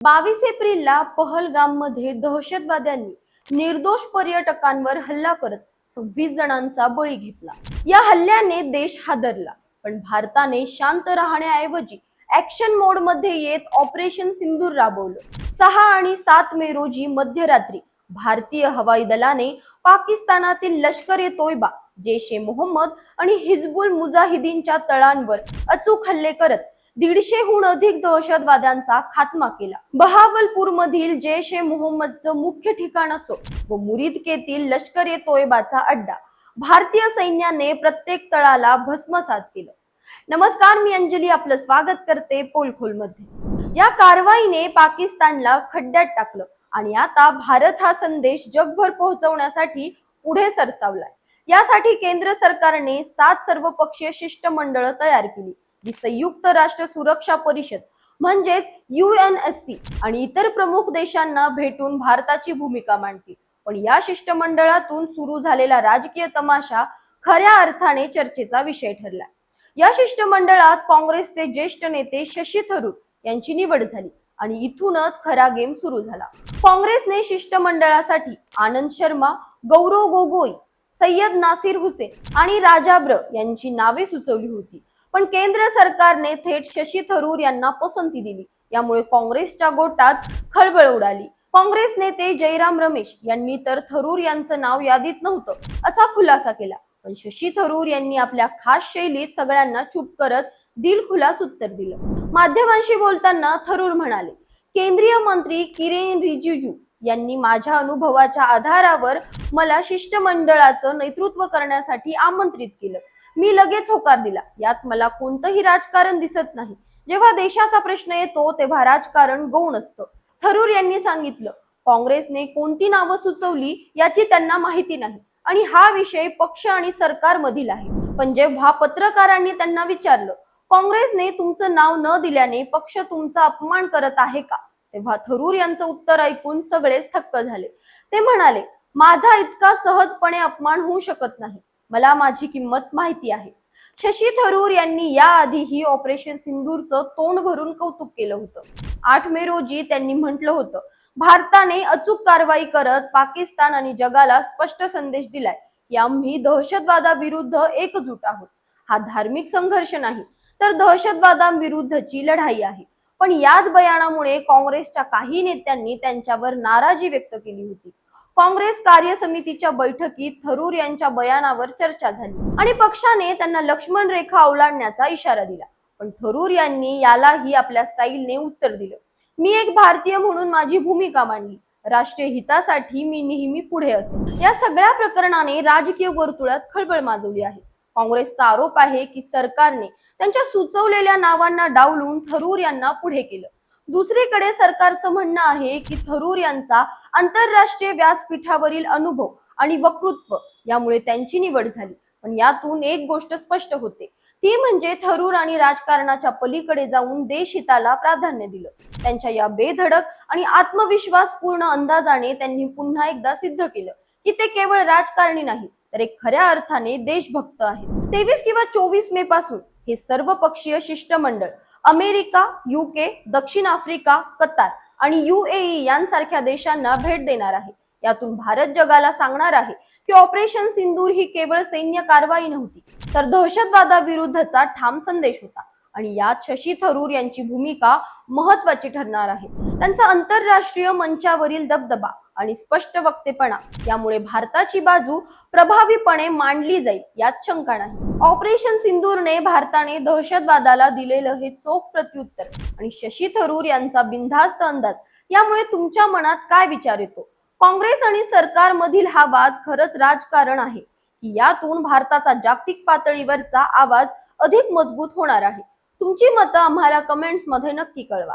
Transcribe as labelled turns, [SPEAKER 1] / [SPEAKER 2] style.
[SPEAKER 1] बावीस एप्रिलला पहलगाममध्ये दहशतवाद्यांनी निर्दोष पर्यटकांवर हल्ला करत सव्वीस जणांचा बळी घेतला. या हल्ल्याने देश हादरला पण भारताने शांत राहण्याऐवजी ऍक्शन मोडमध्ये येत ऑपरेशन सिंदूर राबवलं. सहा आणि सात मे रोजी मध्यरात्री भारतीय हवाई दलाने पाकिस्तानातील लष्कर ए तोयबा जैश ए मोहम्मद आणि हिजबुल मुजाहिदीनच्या तळांवर अचूक हल्ले करत दीडशेहून अधिक दहशतवाद्यांचा खात्मा केला. बहावलपूर मधील जैश ए मोहम्मदचं मुख्य ठिकाण असो व मुरीदकेतील लष्कर ए तोयबाचा अड्डा. भारतीय सैन्याने प्रत्येक तळाला भस्मसात केलं. नमस्कार मी अंजली. आपलं स्वागत करते पोलखोलमध्ये या कारवाईने पाकिस्तानला खड्ड्यात टाकलं आणि आता भारत हा संदेश जगभर पोहोचवण्यासाठी पुढे सरसावलाय. यासाठी केंद्र सरकारने सात सर्वपक्षीय शिष्टमंडळ तयार केली. जी संयुक्त राष्ट्र सुरक्षा परिषद म्हणजेच युएनएससी आणि इतर प्रमुख देशांना भेटून भारताची भूमिका मांडतील. पण या शिष्टमंडळातून सुरू झालेला राजकीय तमाशा खऱ्या अर्थाने चर्चेचा विषय ठरला या शिष्टमंडळात काँग्रेसचे ज्येष्ठ नेते शशी थरूर यांची निवड झाली आणि इथूनच खरा गेम सुरू झाला. काँग्रेसने शिष्टमंडळासाठी आनंद शर्मा गौरव गोगोई सय्यद नासिर हुसेन आणि राजाब्र यांची नावे सुचवली होती. पण केंद्र सरकारने थेट शशी थरूर यांना पसंती दिली. यामुळे काँग्रेसच्या गोटात खळबळ उडाली. काँग्रेस नेते जयराम रमेश यांनी तर थरूर यांचं नाव यादीत नव्हतं असा खुलासा केला. पण शशी थरूर यांनी आपल्या खास शैलीत सगळ्यांना चुप करत दिलखुलास उत्तर दिलं. माध्यमांशी बोलताना थरूर म्हणाले केंद्रीय मंत्री किरेन रिजिजू यांनी माझ्या अनुभवाच्या आधारावर मला शिष्टमंडळाचं नेतृत्व करण्यासाठी आमंत्रित केलं. मी लगेच होकार दिला. यात मला कोणतंही राजकारण दिसत नाही. जेव्हा देशाचा प्रश्न येतो तेव्हा राजकारण गौण असतं. थरूर यांनी सांगितलं काँग्रेसने कोणती नावं सुचवली याची त्यांना माहिती नाही. आणि हा विषय पक्ष आणि सरकार मधील आहे. पण जेव्हा पत्रकारांनी त्यांना विचारलं काँग्रेसने तुमचं नाव न दिल्याने पक्ष तुमचा अपमान करत आहे का? तेव्हा थरूर यांचं उत्तर ऐकून सगळेच थक्क झाले. ते म्हणाले माझा इतका सहजपणे अपमान होऊ शकत नाही. मला माझी किंमत माहिती आहे. शशी थरूर यांनी याआधीही ऑपरेशन सिंदूरचं तोंड भरून कौतुक केलं होतं. आठ मे रोजी त्यांनी म्हटलं होतं भारताने अचूक कारवाई करत पाकिस्तान आणि जगाला स्पष्ट संदेश दिलाय. की आम्ही दहशतवादाविरुद्ध एकजूट आहोत. हा धार्मिक संघर्ष नाही तर दहशतवादाविरुद्धची लढाई आहे. पण याच बयानामुळे काँग्रेसच्या काही नेत्यांनी त्यांच्यावर नाराजी व्यक्त केली होती. काँग्रेस कार्य समितीच्या बैठकीत थरूर यांच्या बयानावर चर्चा झाली आणि पक्षाने त्यांना लक्ष्मण रेखा ओलांडण्याचा इशारा दिला. पण थरूर यांनी यालाही आपल्या स्टाईलने उत्तर दिलं. मी एक भारतीय म्हणून माझी भूमिका मांडली. राष्ट्रीय हितासाठी मी नेहमी पुढे असेल या सगळ्या प्रकरणाने राजकीय वर्तुळात खळबळ माजवली आहे. काँग्रेसचा आरोप आहे की सरकारने त्यांच्या सुचवलेल्या नावांना डावलून थरूर यांना पुढे केलं. दुसरीकडे सरकारचं म्हणणं आहे की थरूर यांचा आंतरराष्ट्रीय व्यासपीठावरील अनुभव आणि वक्तृत्व यामुळे त्यांची निवड झाली. पण यातून एक गोष्ट स्पष्ट होते. ती म्हणजे थरूर आणि राजकारणाच्या पलीकडे जाऊन देशहिताला प्राधान्य दिलं. त्यांच्या या बेधडक आणि आत्मविश्वासपूर्ण अंदाजाने त्यांनी पुन्हा एकदा सिद्ध केलं की ते केवळ राजकारणी नाही तर एक खऱ्या अर्थाने देशभक्त आहेत. तेवीस किंवा चोवीस मे पासून हे सर्व पक्षीय शिष्टमंडळ अमेरिका युके दक्षिण आफ्रिका कतार आणि युएई यांसारख्या देशांना भेट देणार आहे. यातून भारत जगाला सांगणार आहे की ऑपरेशन सिंदूर ही केवळ सैन्य कारवाई नव्हती तर दहशतवादाविरुद्धचा ठाम संदेश होता. आणि यात शशी थरूर यांची भूमिका महत्वाची ठरणार आहे. त्यांचा आंतरराष्ट्रीय मंचावरील दबदबा आणि स्पष्ट वक्तेपणा यामुळे भारताची बाजू प्रभावीपणे मांडली जाईल यात शंका नाही. ऑपरेशन सिंदूरने भारताने दहशतवादाला दिलेलं हे चोख प्रत्युत्तर. आणि शशी थरूर यांचा बिनधास्त अंदाज यामुळे तुमच्या मनात काय विचार येतो? काँग्रेस आणि सरकारमधील हा वाद खरंच राजकारण आहे की यातून भारताचा जागतिक पातळीवरचा आवाज अधिक मजबूत होणार आहे? तुमची मतं आम्हाला कमेंट्समध्ये नक्की कळवा.